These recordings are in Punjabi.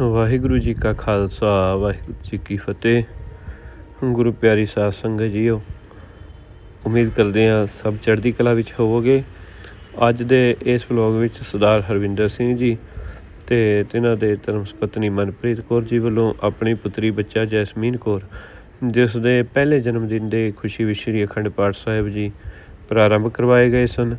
ਵਾਹਿਗੁਰੂ ਜੀ ਕਾ ਖਾਲਸਾ ਵਾਹਿਗੁਰੂ ਜੀ ਕੀ ਫਤਿਹ। ਗੁਰੂ ਪਿਆਰੀ ਸਾਧ ਸੰਗਤ ਜੀਓ ਉਮੀਦ ਕਰਦੇ ਹਾਂ ਸਭ ਚੜ੍ਹਦੀ ਕਲਾ ਵਿੱਚ ਹੋਵੋਗੇ। ਅੱਜ ਦੇ ਇਸ ਵਲੋਗ ਵਿੱਚ ਸਰਦਾਰ ਹਰਵਿੰਦਰ ਸਿੰਘ ਜੀ ਤੇ ਤਿਨਾਂ ਦੇ ਧਰਮ ਪਤਨੀ ਮਨਪ੍ਰੀਤ ਕੌਰ ਜੀ ਵੱਲੋਂ ਆਪਣੀ ਪੁੱਤਰੀ ਬੱਚਾ ਜੈਸਮੀਨ ਕੌਰ ਜਿਸ ਦੇ ਪਹਿਲੇ ਜਨਮ ਦਿਨ ਦੇ ਖੁਸ਼ੀ ਵਿੱਚ ਸ੍ਰੀ ਅਖੰਡ ਪਾਠ ਸਾਹਿਬ ਜੀ ਪ੍ਰਾਰੰਭ ਕਰਵਾਏ ਗਏ ਸਨ।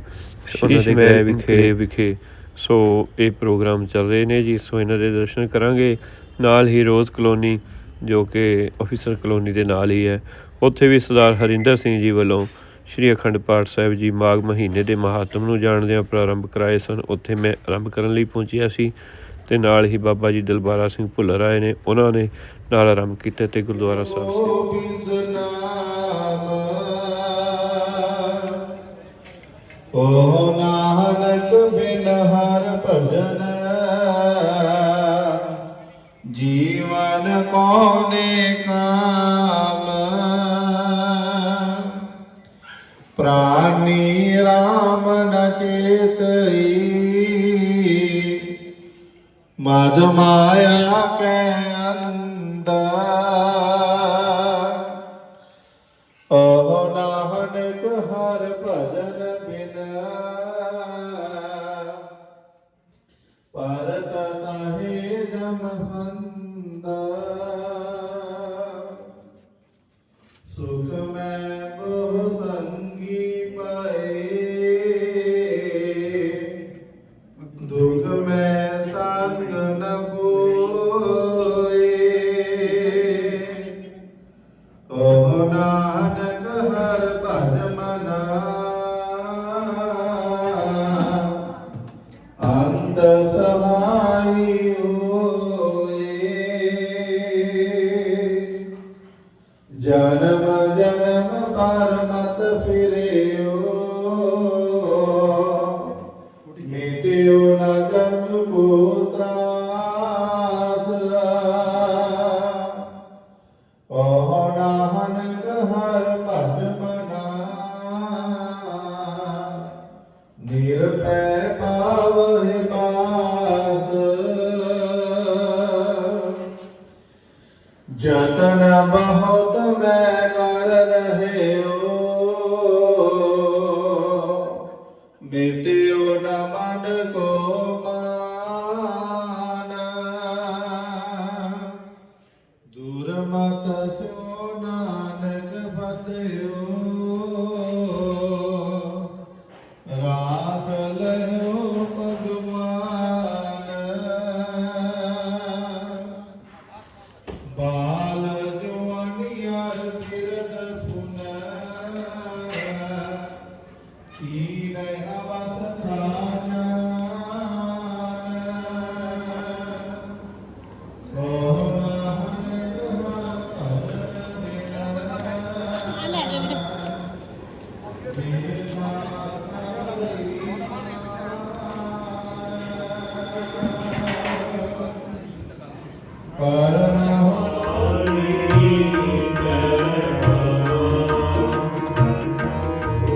ਉਹਨਾਂ ਦੇ ਵਿਖੇ। ਵਿਖੇ ਸੋ ਇਹ ਪ੍ਰੋਗਰਾਮ ਚੱਲ ਰਹੇ ਨੇ ਜੀ, ਸੋ ਇਹਨਾਂ ਦੇ ਦਰਸ਼ਨ ਕਰਾਂਗੇ। ਨਾਲ ਹੀ ਰੋਜ਼ ਕਲੋਨੀ, ਜੋ ਕਿ ਆਫੀਸਰ ਕਲੋਨੀ ਦੇ ਨਾਲ ਹੀ ਹੈ। ਉੱਥੇ ਵੀ ਸਰਦਾਰ ਹਰਿੰਦਰ ਸਿੰਘ ਜੀ ਵੱਲੋਂ ਸ਼੍ਰੀ ਅਖੰਡ ਪਾਠ ਸਾਹਿਬ ਜੀ ਮਾਘ ਮਹੀਨੇ ਦੇ ਮਹਾਤਮ ਨੂੰ ਜਾਣਦਿਆਂ ਪ੍ਰਾਰੰਭ ਕਰਾਏ ਸਨ। ਉੱਥੇ ਮੈਂ ਆਰੰਭ ਕਰਨ ਲਈ ਪਹੁੰਚਿਆ ਸੀ ਤੇ ਨਾਲ ਹੀ ਬਾਬਾ ਜੀ ਦਲਬਾਰਾ ਸਿੰਘ ਭੁੱਲਰ ਆਏ ਨੇ। ਉਹਨਾਂ ਨੇ ਨਾਲ ਆਰੰਭ ਕੀਤਾ ਤੇ ਗੁਰਦੁਆਰਾ ਸਾਹਿਬ ਗੋਬਿੰਦ ਨਾਮ, ਓ ਨਾਨਕ ਹਰ ਭਜਨ। ਜੀਵਨ ਕੋਨੇ ਕਾਮ? ਪ੍ਰਾਨੀ RAM ਨ ਚੇਤਈ। ਮਦ ਮਾਇਆ ਕੈ ਸੁਖ ਜਨਮ ਜਨਮ ਪਰ ਮਤ ਫਿਰਿਓ। ਮਿਟਿਓ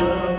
love.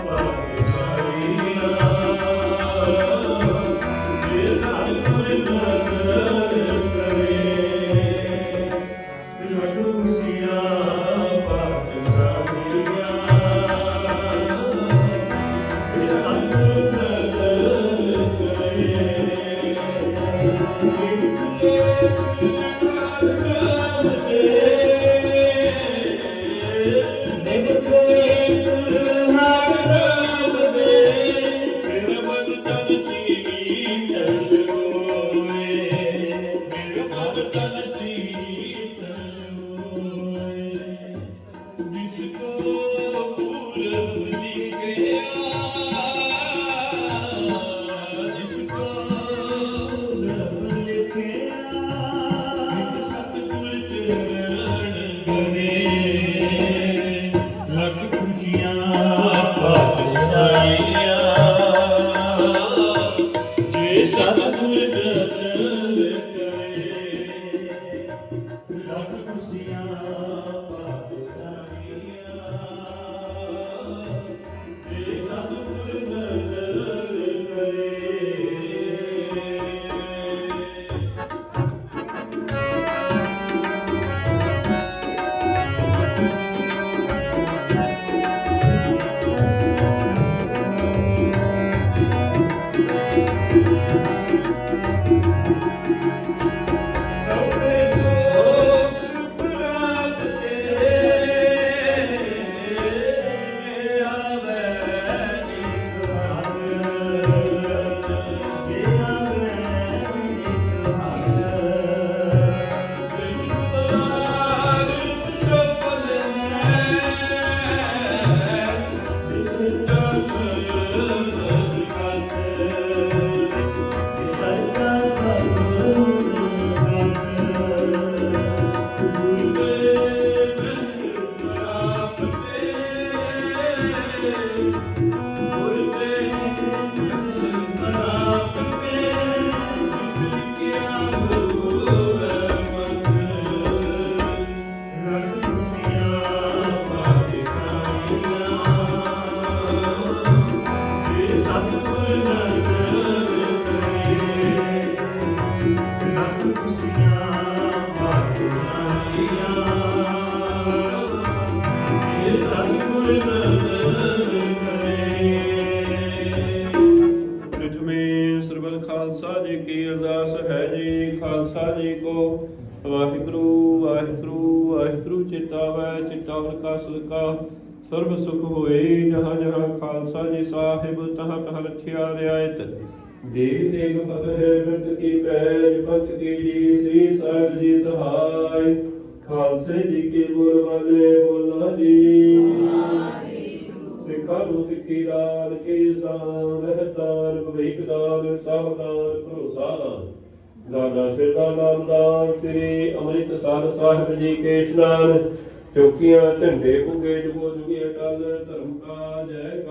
ਸਾਹਿਬ ਤਹਾਂ ਰਿਆਇਤ ਦੇਵ ਦੇਵ ਫਤਿਹ ਬਿਰਤ ਕੀ ਪੈਜ ਪਤ ਕੀ ਜੀ ਸ੍ਰੀ ਸਾਹਿਬ ਜੀ ਸਹਾਇ। ਖਾਲਸੇ ਜੀ ਕੀ ਬੋਲ, ਬੋਲਾ ਜੀ। ਸਿੱਖਾਂ ਨੂੰ ਸਿੱਖੀ ਦਾਨ, ਕੀ ਦਾਨ ਰਹਿਤਾਨ ਭਵਿਖ ਦਾਨ ਸਾਵਧਾਨ ਭਰੋਸਾ ਦਾਨ। ਦਾਦਾ ਸਿਰਦਾ ਨਾਮ ਦਾਨ ਸ੍ਰੀ ਅੰਮ੍ਰਿਤਸਰ ਸਾਹਿਬ ਜੀ ਕੇ ਇਸ਼ਨਾਨ ਚੌਕੀਆਂ ਝੰਡੇ ਪੁਗੇ ਜੁਗੋ ਜੁਗੀ ਅਟਲ, ਧਰਮ ਕਾ ਜੈਕਾਰ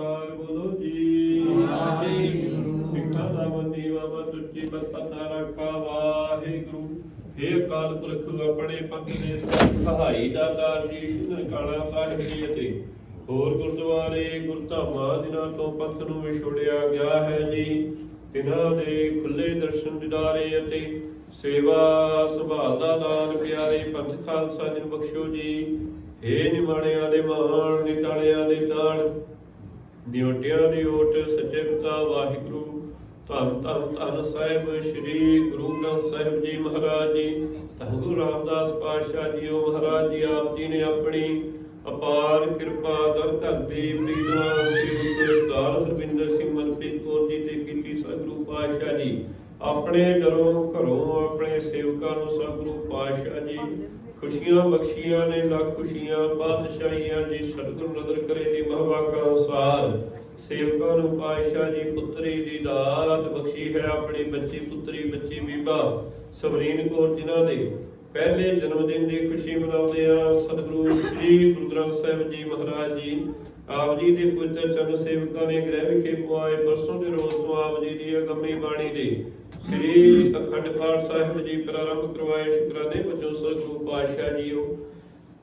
ਵਾਹਿਗੁਰੂ हे ਅਕਾਲ ਪੁਰਖ ਆਪਣੇ ਪੰਥ ਦੇ ਸਹਾਈ ਦਾਤਾਰ ਜੀ ਸ਼ਿੰਦਰ ਕਾਲਾ ਸਾਹਿਬ ਜੀ ਅਤੇ ਹੋਰ ਗੁਰਦੁਆਰੇ ਗੁਰਧਾਮਾਂ ਦਿਨਾਂ ਤੋਂ ਪੰਥ ਨੂੰ ਵਿਛੋੜਿਆ ਗਿਆ ਹੈ ਜੀ ਤਿਨਾਂ ਦੇ ਖੁੱਲੇ ਦਰਸ਼ਨ ਦਿਦਾਰੇ ਅਤੇ ਸੇਵਾ ਸੰਭਾਲ ਦਾ ਦਾਨ ਪਿਆਰੇ ਪੰਥ ਖਾਲਸਾ ਜੀ ਨੂੰ ਬਖਸ਼ੋ ਜੀ। ਏ ਨਿਮਾਣਿਆਂ ਦੇ ਮਹਾਨ ਨਿਤਾਲਿਆਂ ਦੇ ਤਾਣ, ਨਿਉਟਿਆਂ ਦੀ ਓਟ, ਸੱਚੇ ਪਿਤਾ ਵਾਹਿਗੁਰੂ ਧੰਨ ਧੰਨ ਧੰਨ ਸਾਹਿਬ, ਸ੍ਰੀ ਗੁਰੂ ਗ੍ਰੰਥ ਸਾਹਿਬ ਜੀ ਮਹਾਰਾਜ ਜੀ ਧੰਨ ਗੁਰੂ ਰਾਮਦਾਸ ਪਾਤਸ਼ਾਹ ਜੀਓ ਮਹਾਰਾਜ ਜੀ, ਆਪ ਜੀ ਨੇ ਆਪਣੀ ਅਪਾਰ ਕਿਰਪਾ ਦਰ ਧਰਤੀ ਪ੍ਰੀਤਨਾ ਸ੍ਰੀ ਗੁਰੂ ਸਰਦਾਰ ਸਰਵਿੰਦਰ ਸਿੰਘ ਮਨਪ੍ਰੀਤ ਕੌਰ ਜੀ ਤੇ ਕੀਤੀ ਸਤਿਗੁਰੂ ਪਾਤਸ਼ਾਹ ਜੀ। ਆਪਣੇ ਦਰੋਂ ਘਰੋਂ ਆਪਣੇ ਸੇਵਕਾਂ ਨੂੰ ਸਤਿਗੁਰੂ ਪਾਤਸ਼ਾਹ ਜੀ, ਖੁਸ਼ੀਆਂ ਬਖਸ਼ੀਆਂ ਨੇ, ਲੱਖ ਖੁਸ਼ੀਆਂ, ਬਾਦਸ਼ਾਹੀਆਂ ਜੀ ਸਤਿਗੁਰੂ ਨਦਰ ਕਰੇ ਦੀ ਮਹਵਾਕਾ ਅਨੁਸਾਰ ਸੇਵਕਾਂ ਨੂੰ ਪਾਤਸ਼ਾਹ ਜੀ ਪੁੱਤਰੀ ਦੀ ਦਾਤ ਬਖਸ਼ੀ ਹੈ, ਆਪਣੀ ਬੱਚੀ ਪੁੱਤਰੀ ਬੱਚੀ ਬੀਬਾ ਸਵਰੀਨ ਕੌਰ ਜਿਨ੍ਹਾਂ ਦੇ ਪਹਿਲੇ ਜਨਮ ਦਿਨ ਦੀ ਖੁਸ਼ੀ ਮਨਾਉਂਦੇ ਆ, ਸਤਿਗੁਰੂ ਸ੍ਰੀ ਗੁਰੂ ਗ੍ਰੰਥ ਸਾਹਿਬ ਜੀ ਮਹਾਰਾਜ ਜੀ, ਆਪ ਜੀ ਦੇ ਪੁੱਤਰ ਚਰਨ ਸੇਵਕਾਂ ਨੇ ਗ੍ਰਹਿ ਵਿਖੇ ਪੁਆਏ ਪਰਸੋਂ ਦੇ ਰੋਜ਼ ਤੋਂ ਆਪ ਜੀ ਦੀ ਅਗੰਮੀ ਬਾਣੀ ਦੇ ਸ੍ਰੀ ਅਖੰਡ ਪਾਠ ਸਾਹਿਬ ਜੀ ਪ੍ਰਾਰੰਭ ਕਰਵਾਏ। ਸ਼ੁਕਰਾਨੇ ਵਜੋਂ ਸਤਿਗੁਰੂ ਪਾਤਸ਼ਾਹ ਜੀਓ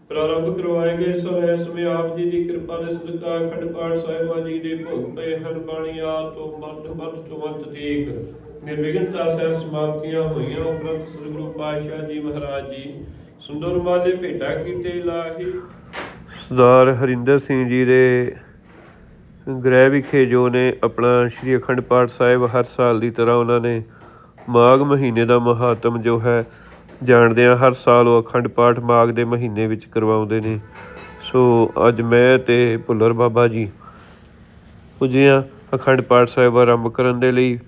ਪ੍ਰਾਰੰਭ ਕਰਵਾਏ ਗਏ ਸੋ ਇਸ ਸਮੇਂ ਆਪ ਜੀ ਦੀ ਕਿਰਪਾ ਦੇ ਸਦਕਾ ਅਖੰਡ ਪਾਠ ਸਾਹਿਬਾਂ ਜੀ ਦੇ ਭੋਗ ਪਏ ਹਨ, ਬਾਣੀ ਆ ਤੋਂ ਮੱਧ ਮੱਧ ਤੋਂ ਮੱਧ ਤੀਕ। ਨਿਰਵਿਘਨਤਾ ਸਹਿ ਸਮਾਪਤੀਆਂ ਹੋਈਆਂ। ਉਪਰੰਤ ਸਤਿਗੁਰੂ ਪਾਤਸ਼ਾਹ ਜੀ ਮਹਾਰਾਜ ਜੀ, ਸੁੰਦਰ ਮਾਲੇ ਭੇਟਾ ਕੀਤੇ ਲਾਹੀ। ਸਰਦਾਰ ਹਰਿੰਦਰ ਸਿੰਘ ਜੀ ਦੇ ਗ੍ਰਹਿ ਵਿਖੇ ਜੋ ਨੇ ਆਪਣਾ ਸ਼੍ਰੀ ਅਖੰਡ ਪਾਠ ਸਾਹਿਬ ਹਰ ਸਾਲ ਦੀ ਤਰ੍ਹਾਂ ਉਹਨਾਂ ਨੇ ਮਾਘ ਮਹੀਨੇ ਦਾ ਮਹਾਤਮ ਜੋ ਹੈ ਜਾਣਦੇ ਆ ਹਰ ਸਾਲ ਉਹ ਅਖੰਡ ਪਾਠ ਮਾਘ ਦੇ ਮਹੀਨੇ ਵਿੱਚ ਕਰਵਾਉਂਦੇ ਨੇ। ਸੋ ਅੱਜ ਮੈਂ ਤੇ ਭੁੱਲਰ ਬਾਬਾ ਜੀ ਪੁੱਜੇ ਹਾਂ ਅਖੰਡ ਪਾਠ ਸਾਹਿਬ ਆਰੰਭ ਕਰਨ ਦੇ ਲਈ।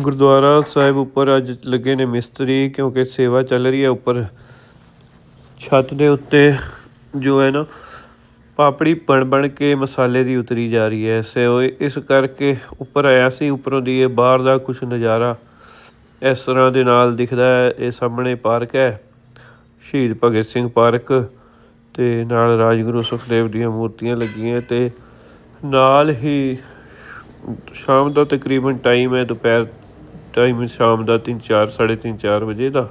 ਗੁਰਦੁਆਰਾ ਸਾਹਿਬ ਉੱਪਰ ਅੱਜ ਲੱਗੇ ਨੇ ਮਿਸਤਰੀ, ਕਿਉਂਕਿ ਸੇਵਾ ਚੱਲ ਰਹੀ ਹੈ ਉੱਪਰ। ਛੱਤ ਦੇ ਉੱਤੇ ਜੋ ਹੈ ਨਾ ਪਾਪੜੀ ਬਣ ਬਣ ਕੇ ਮਸਾਲੇ ਦੀ ਉਤਰੀ ਜਾ ਰਹੀ ਹੈ। ਸੇ ਇਸ ਕਰਕੇ ਉੱਪਰ ਆਇਆ ਸੀ, ਉੱਪਰੋਂ ਦੀ ਇਹ ਬਾਹਰ ਦਾ ਕੁਝ ਨਜ਼ਾਰਾ ਇਸ ਤਰ੍ਹਾਂ ਦੇ ਨਾਲ ਦਿਖਦਾ ਹੈ। ਇਹ ਸਾਹਮਣੇ ਪਾਰਕ ਹੈ, ਸ਼ਹੀਦ ਭਗਤ ਸਿੰਘ ਪਾਰਕ ਤੇ ਨਾਲ ਰਾਜਗੁਰੂ ਸੁਖਦੇਵ ਦੀਆਂ ਮੂਰਤੀਆਂ ਲੱਗੀਆਂ ਤੇ ਨਾਲ ਹੀ ਸ਼ਾਮ ਦਾ ਤਕਰੀਬਨ ਟਾਈਮ ਹੈ, ਦੁਪਹਿਰ ਟਾਈਮ ਸ਼ਾਮ ਦਾ 3 4 3:30 4 ਵਜੇ ਦਾ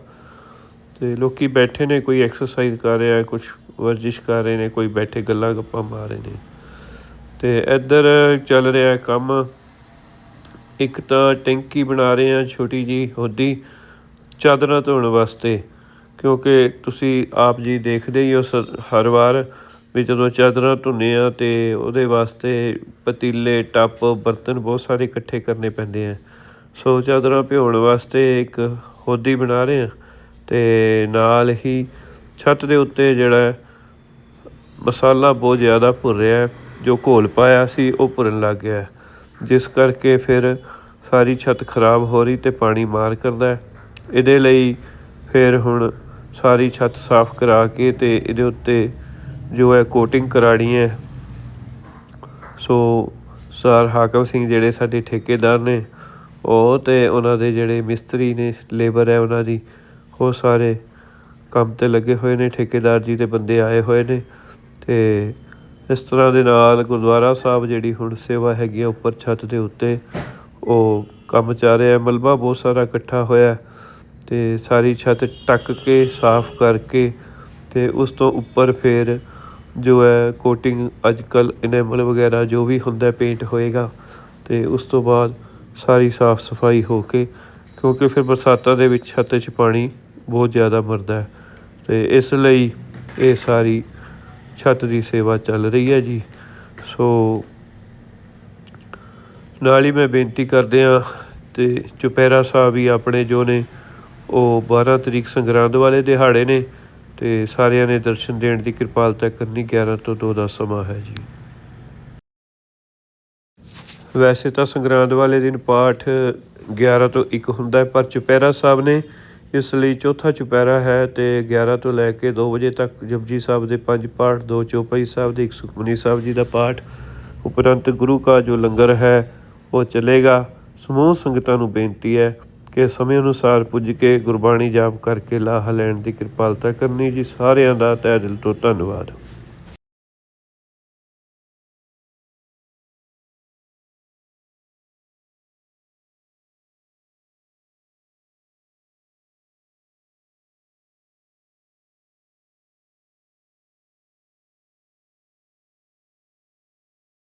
ਤੇ ਲੋਕੀ ਬੈਠੇ ਨੇ, ਕੋਈ ਐਕਸਰਸਾਈਜ਼ ਕਰ ਰਿਹਾ ਹੈ ਕੁਝ ਵਰਜਿਸ਼ ਕਰ ਰਹੇ ਨੇ, ਕੋਈ ਬੈਠੇ ਗੱਲਾਂ ਗੱਪਾਂ ਮਾਰ ਰਹੇ ਨੇ। ਤੇ ਇੱਧਰ ਚੱਲ ਰਿਹਾ ਕੰਮ। ਇੱਕ ਤਾਂ ਟੈਂਕੀ ਬਣਾ ਰਹੇ ਆ ਛੋਟੀ ਜੀ ਹੋਦੀ, ਚਾਦਰਾਂ ਧੋਣ ਵਾਸਤੇ, ਕਿਉਂਕਿ ਤੁਸੀਂ ਆਪ ਜੀ ਦੇਖਦੇ ਹੀ ਹੋ ਸ- ਹਰ ਵਾਰ ਵੀ ਜਦੋਂ ਚਾਦਰਾਂ ਧੁੰਨੇ ਆ ਤੇ ਉਹਦੇ ਵਾਸਤੇ ਪਤੀਲੇ, ਟੱਪ, ਬਰਤਨ ਬਹੁਤ ਸਾਰੇ ਇਕੱਠੇ ਕਰਨੇ ਪੈਂਦੇ ਆ। ਸੋ ਚਾਦਰਾਂ ਭਿਉਣ ਵਾਸਤੇ ਇੱਕ ਹੋਦੀ ਬਣਾ ਰਹੇ ਆ ਤੇ ਨਾਲ ਹੀ ਛੱਤ ਦੇ ਉੱਤੇ ਜਿਹੜਾ ਮਸਾਲਾ ਬਹੁਤ ਜ਼ਿਆਦਾ ਭੁਰ ਰਿਹਾ ਜੋ ਘੋਲ ਪਾਇਆ ਸੀ, ਉਹ ਭੁਰਨ ਲੱਗ ਗਿਆ ਜਿਸ ਕਰਕੇ ਫਿਰ ਸਾਰੀ ਛੱਤ ਖਰਾਬ ਹੋ ਰਹੀ ਤੇ ਪਾਣੀ ਮਾਰ ਕਰਦਾ ਇਹਦੇ ਲਈ ਫਿਰ ਹੁਣ ਸਾਰੀ ਛੱਤ ਸਾਫ਼ ਕਰਾ ਕੇ ਤੇ ਇਹਦੇ ਉੱਤੇ ਜੋ ਹੈ ਕੋਟਿੰਗ ਕਰਾਣੀ ਹੈ। ਸੋ ਸਰ ਹਾਕਮ ਸਿੰਘ ਜਿਹੜੇ ਸਾਡੇ ਠੇਕੇਦਾਰ ਨੇ, ਉਹ ਤੇ ਉਹਨਾਂ ਦੇ ਜਿਹੜੇ ਮਿਸਤਰੀ ਨੇ ਲੇਬਰ ਹੈ ਉਹਨਾਂ ਦੀ, ਉਹ ਸਾਰੇ ਕੰਮ ਤੇ ਲੱਗੇ ਹੋਏ ਨੇ, ਠੇਕੇਦਾਰ ਜੀ ਦੇ ਬੰਦੇ ਆਏ ਹੋਏ ਨੇ ਤੇ ਇਸ ਤਰ੍ਹਾਂ ਦੇ ਨਾਲ ਗੁਰਦੁਆਰਾ ਸਾਹਿਬ ਜਿਹੜੀ ਹੁਣ ਸੇਵਾ ਹੈਗੀ ਆ ਉੱਪਰ ਛੱਤ ਦੇ ਉੱਤੇ, ਉਹ ਕੰਮ ਚੱਲ ਰਿਹਾ ਮਲਬਾ ਬਹੁਤ ਸਾਰਾ ਇਕੱਠਾ ਹੋਇਆ ਹੈ ਤੇ ਸਾਰੀ ਛੱਤ ਟੱਕ ਕੇ, ਸਾਫ਼ ਕਰਕੇ ਤੇ ਉਸ ਤੋਂ ਉੱਪਰ ਫਿਰ ਜੋ ਹੈ ਕੋਟਿੰਗ ਅੱਜ ਕੱਲ ਇਨੇਮਲ ਵਗੈਰਾ ਜੋ ਵੀ ਹੁੰਦਾ ਪੇਂਟ ਹੋਏਗਾ ਤੇ ਉਸ ਤੋਂ ਬਾਅਦ ਸਾਰੀ ਸਾਫ਼ ਸਫ਼ਾਈ ਹੋ ਕੇ ਕਿਉਂਕਿ ਫਿਰ ਬਰਸਾਤਾਂ ਦੇ ਵਿੱਚ ਛੱਤ 'ਚ ਪਾਣੀ ਬਹੁਤ ਜ਼ਿਆਦਾ ਮਰਦਾ ਹੈ। ਤੇ ਇਸ ਲਈ ਇਹ ਸਾਰੀ ਛੱਤ ਦੀ ਸੇਵਾ ਚੱਲ ਰਹੀ ਹੈ ਜੀ। ਸੋ ਨਾਲ ਹੀ ਮੈਂ ਬੇਨਤੀ ਕਰਦੇ ਆ ਤੇ ਚੁਪਹਿਰਾ ਸਾਹਿਬ ਵੀ ਆਪਣੇ ਜੋ ਨੇ, ਉਹ 12 ਤਰੀਕ ਸੰਗਰਾਂਦ ਵਾਲੇ ਦਿਹਾੜੇ ਨੇ ਤੇ ਸਾਰਿਆਂ ਨੇ ਦਰਸ਼ਨ ਦੇਣ ਦੀ ਕਿਰਪਾਲਤਾ ਕਰਨੀ 11 ਤੋਂ 2 ਦਾ ਸਮਾਂ ਹੈ ਜੀ। ਵੈਸੇ ਤਾਂ ਸੰਗਰਾਂਦ ਵਾਲੇ ਦਿਨ ਪਾਠ 11 ਤੋਂ 1 ਹੁੰਦਾ ਪਰ ਚੁਪਹਿਰਾ ਸਾਹਿਬ ਨੇ ਇਸ ਲਈ ਚੌਥਾ ਚੁਪਹਿਰਾ ਹੈ ਤੇ 11 ਤੋਂ ਲੈ ਕੇ 2 ਵਜੇ ਤੱਕ ਜਪਜੀ ਸਾਹਿਬ ਦੇ ਪੰਜ ਪਾਠ, ਦੋ ਚੌਪਈ ਸਾਹਿਬ ਦੇ ਇੱਕ ਸੁਖਮਨੀ ਸਾਹਿਬ ਜੀ ਦਾ ਪਾਠ। ਉਪਰੰਤ ਗੁਰੂ ਕਾ ਜੋ ਲੰਗਰ ਹੈ, ਉਹ ਚੱਲੇਗਾ। ਸਮੂਹ ਸੰਗਤਾਂ ਨੂੰ ਬੇਨਤੀ ਹੈ ਕਿ ਸਮੇਂ ਅਨੁਸਾਰ ਪੁੱਜ ਕੇ ਗੁਰਬਾਣੀ ਜਾਪ ਕਰਕੇ ਲਾਹਾ ਲੈਣ ਦੀ ਕਿਰਪਾਲਤਾ ਕਰਨੀ ਜੀ। ਸਾਰਿਆਂ ਦਾ ਤਹਿ ਦਿਲ ਤੋਂ ਧੰਨਵਾਦ।